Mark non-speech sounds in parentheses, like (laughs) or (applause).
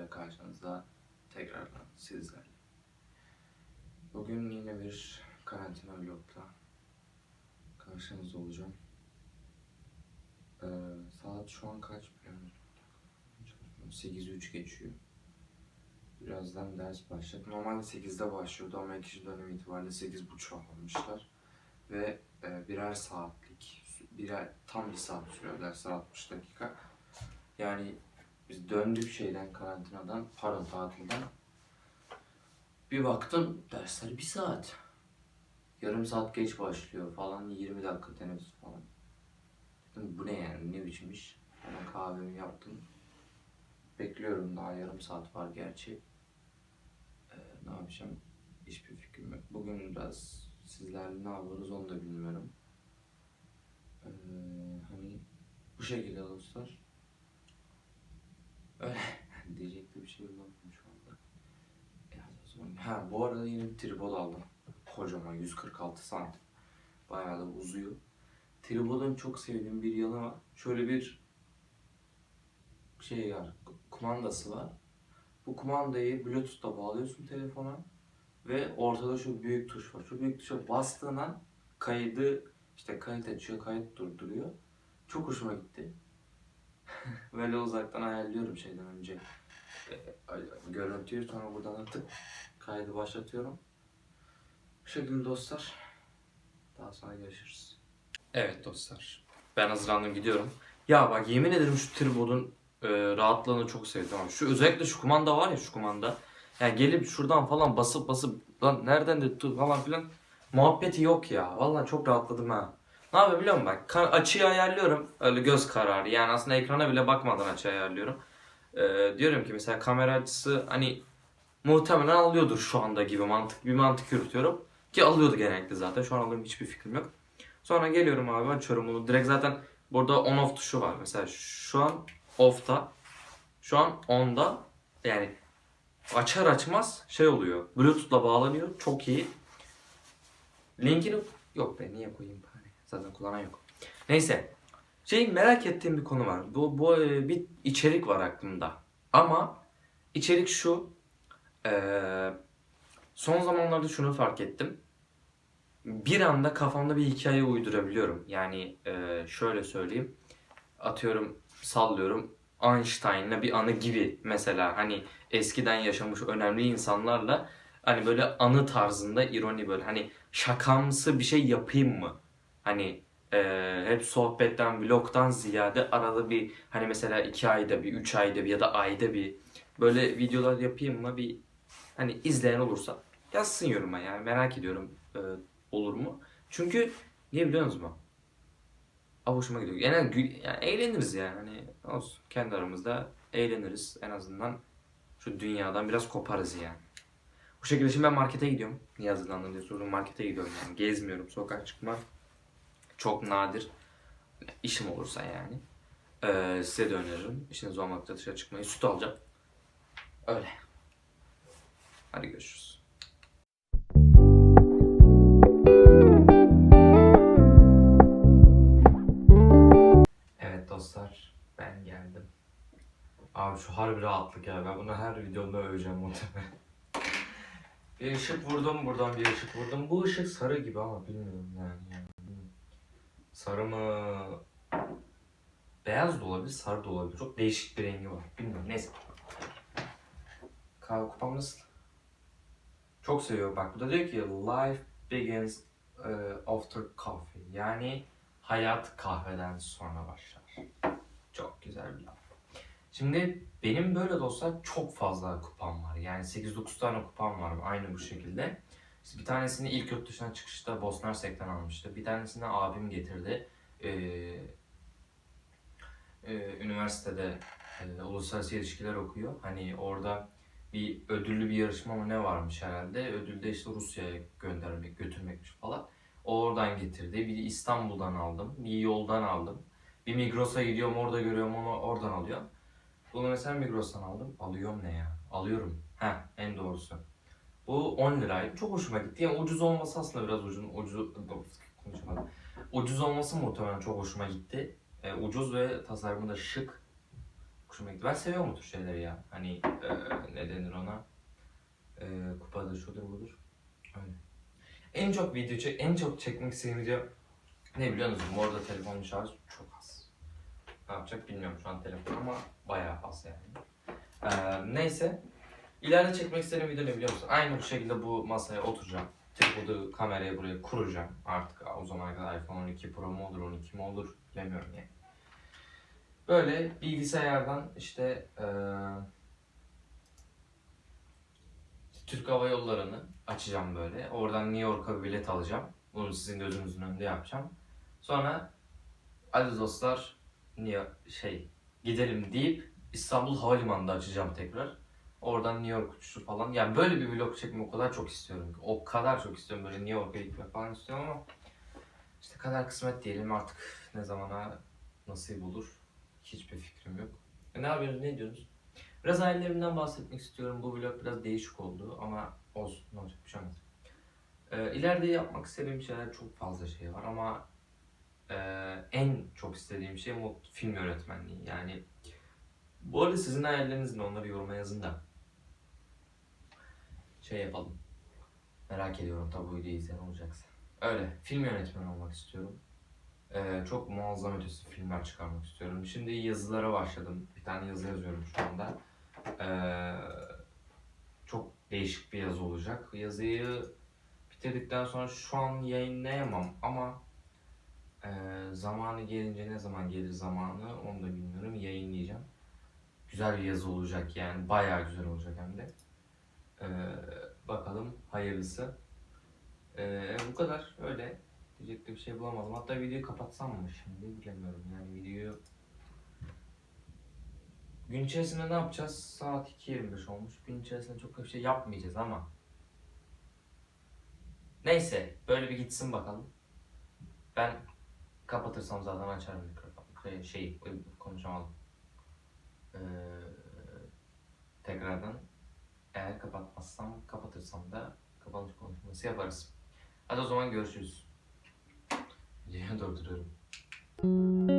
videoyla karşınızda tekrardan sizlerle. Bugün yine bir karantina vlogla karşınızda olacağım. Ee, saat şu an kaç biliyor musun? 8'i 3 geçiyor. Birazdan ders başlayacak. Normalde 8'de başlıyordu ama ikinci dönem itibariyle 8.30 almışlar. Ve e, birer saatlik, birer, tam bir saat sürüyor dersler 60 dakika. Yani biz döndük şeyden, karantinadan, pardon tatilden. Bir baktım dersler bir saat. Yarım saat geç başlıyor falan, 20 dakika teneffüs falan. Dedim bu ne yani, ne biçim iş? Hemen kahvemi yaptım. Bekliyorum daha yarım saat var gerçi. Ee, ne yapacağım? Hiçbir fikrim yok. Bugün biraz sizlerle ne yaparız onu da bilmiyorum. Ee, hani bu şekilde dostlar. Öyle diyecek de bir şey bulamadım şu anda. Ha bu arada yeni bir tripod aldım. Kocaman 146 santim. Bayağı da uzuyor. Tripodun çok sevdiğim bir yanı var. Şöyle bir şey var. Kumandası var. Bu kumandayı Bluetooth'la bağlıyorsun telefona ve ortada şu büyük tuş var. Şu büyük tuşa bastığın an kaydı işte kayıt açıyor, kayıt durduruyor. Çok hoşuma gitti. (laughs) Böyle uzaktan ayarlıyorum şeyden önce. E, Görüntüyü sonra buradan atıp kaydı başlatıyorum. Bu dostlar. Daha sonra görüşürüz. Evet dostlar. Ben hazırlandım gidiyorum. Ya bak yemin ederim şu tripodun e, rahatlığını çok sevdim şu özellikle şu kumanda var ya şu kumanda. Yani gelip şuradan falan basıp basıp lan nereden de tut falan filan muhabbeti yok ya. Vallahi çok rahatladım ha. Ne yapayım biliyor musun bak açıyı ayarlıyorum öyle göz kararı yani aslında ekrana bile bakmadan açı ayarlıyorum. Ee, diyorum ki mesela kamera açısı hani muhtemelen alıyordur şu anda gibi mantık bir mantık yürütüyorum. Ki alıyordu genellikle zaten şu an alıyorum hiçbir fikrim yok. Sonra geliyorum abi açıyorum bunu direkt zaten burada on off tuşu var mesela şu an off'ta şu an on'da yani açar açmaz şey oluyor. Bluetooth'la bağlanıyor. Çok iyi. Linkini yok be niye koyayım. Zaten kullanan yok. Neyse. Şey merak ettiğim bir konu var. Bu bu e, bir içerik var aklımda. Ama içerik şu. Eee son zamanlarda şunu fark ettim. Bir anda kafamda bir hikaye uydurabiliyorum. Yani e, şöyle söyleyeyim. Atıyorum sallıyorum Einstein'la bir anı gibi mesela hani eskiden yaşamış önemli insanlarla hani böyle anı tarzında ironi böyle hani şakamsı bir şey yapayım mı? Hani e, hep sohbetten, vlogtan ziyade arada bir hani mesela iki ayda bir, üç ayda bir ya da ayda bir böyle videolar yapayım mı? Bir hani izleyen olursa yazsın yoruma yani merak ediyorum e, olur mu? Çünkü niye biliyor musunuz mu? Aa, hoşuma gidiyor. Yani, yani eğleniriz yani. Hani olsun. Kendi aramızda eğleniriz. En azından şu dünyadan biraz koparız yani. Bu şekilde şimdi ben markete gidiyorum. Niye hazırlandın diye sordum. Markete gidiyorum yani. Gezmiyorum. Sokağa çıkma çok nadir. İşim olursa yani. Ee, size de öneririm. İşiniz olmakta dışarı çıkmayı. Süt alacağım. Öyle. Hadi görüşürüz. Evet dostlar, ben geldim. Abi şu harbi rahatlık ya. Ben bunu her videomda öveceğim muhtemelen. bir ışık vurdum, buradan bir ışık vurdum. Bu ışık sarı gibi ama bilmiyorum yani. Sarı mı? Beyaz da olabilir, sarı da olabilir. Çok değişik bir rengi var. Bilmiyorum. Neyse. Kahve kupam nasıl? Çok seviyor. Bak burada diyor ki life begins uh, after coffee. Yani hayat kahveden sonra başlar. Çok güzel bir laf. Şimdi benim böyle dostlar çok fazla kupam var. Yani 8-9 tane kupam var aynı bu şekilde. Bir tanesini ilk yurt dışına çıkışta Bosna Hersek'ten almıştı. Bir tanesini abim getirdi. Ee, e, üniversitede e, uluslararası ilişkiler okuyor. Hani orada bir ödüllü bir yarışma mı ne varmış herhalde. Ödülde işte Rusya'ya göndermek, götürmekmiş falan. O oradan getirdi. Bir İstanbul'dan aldım. Bir yoldan aldım. Bir Migros'a gidiyorum orada görüyorum onu oradan alıyorum. Bunu mesela Migros'tan aldım. Alıyorum ne ya? Alıyorum. Heh en doğrusu. Bu 10 liraydı. Çok hoşuma gitti. Yani ucuz olması aslında biraz ucuz, ucuz konuşamadım. Ucuz olması muhtemelen çok hoşuma gitti. E, ucuz ve tasarımı da şık. Hoşuma gitti. Ben seviyorum bu tür şeyleri ya. Hani e, ne denir ona? E, kupadır, şudur budur. Öyle. En çok video çek, en çok çekmek istediğim video ne biliyor musunuz? Bu arada telefonun şarjı çok az. Ne yapacak bilmiyorum şu an telefon ama bayağı az yani. Ee, neyse. İleride çekmek istediğim video ne biliyor musun? Aynı bu şekilde bu masaya oturacağım. Tripodu kamerayı buraya kuracağım. Artık o zamana kadar iPhone 12 Pro mu olur 12 mi olur bilemiyorum yani. Böyle bilgisayardan işte eee, Türk Hava Yolları'nı açacağım böyle. Oradan New York'a bir bilet alacağım. Bunu sizin gözünüzün önünde yapacağım. Sonra hadi dostlar New şey gidelim deyip İstanbul Havalimanı'nda açacağım tekrar. Oradan New York uçuşu falan. Yani böyle bir vlog çekmeyi o kadar çok istiyorum. O kadar çok istiyorum böyle New York'a gitmek falan istiyorum ama işte kadar kısmet diyelim artık ne zamana nasip olur. Hiçbir fikrim yok. E ne yapıyorsunuz, ne ediyorsunuz? Biraz hayallerimden bahsetmek istiyorum. Bu vlog biraz değişik oldu ama olsun. Ne olacak bir şey olmaz. Ee, ileride yapmak istediğim şeyler çok fazla şey var ama e, en çok istediğim şey film yönetmenliği. Yani bu arada sizin hayalleriniz? Onları yoruma yazın da. Şey yapalım. Merak ediyorum bu videoyu izleyen olacaksa. Öyle. Film yönetmeni olmak istiyorum. Ee, çok muazzam ötesi filmler çıkarmak istiyorum. Şimdi yazılara başladım. Bir tane yazı yazıyorum şu anda. Ee, çok değişik bir yazı olacak. Yazıyı bitirdikten sonra şu an yayınlayamam ama e, zamanı gelince ne zaman gelir zamanı onu da bilmiyorum. Yayınlayacağım. Güzel bir yazı olacak yani. Bayağı güzel olacak hem de. Bakalım hayırlısı. Ee, bu kadar öyle. Diyecek bir şey bulamadım. Hatta videoyu kapatsam mı şimdi bilemiyorum. Yani videoyu gün içerisinde ne yapacağız? Saat 2.25 olmuş. Gün içerisinde çok da bir şey yapmayacağız ama Neyse böyle bir gitsin bakalım. Ben kapatırsam zaten açarım mikrofonu. Şey konuşamadım. Ee, tekrardan eğer kapatmazsam kapatırsam da kapanış konuşması yaparız. Hadi o zaman görüşürüz. Videoyu durduruyorum.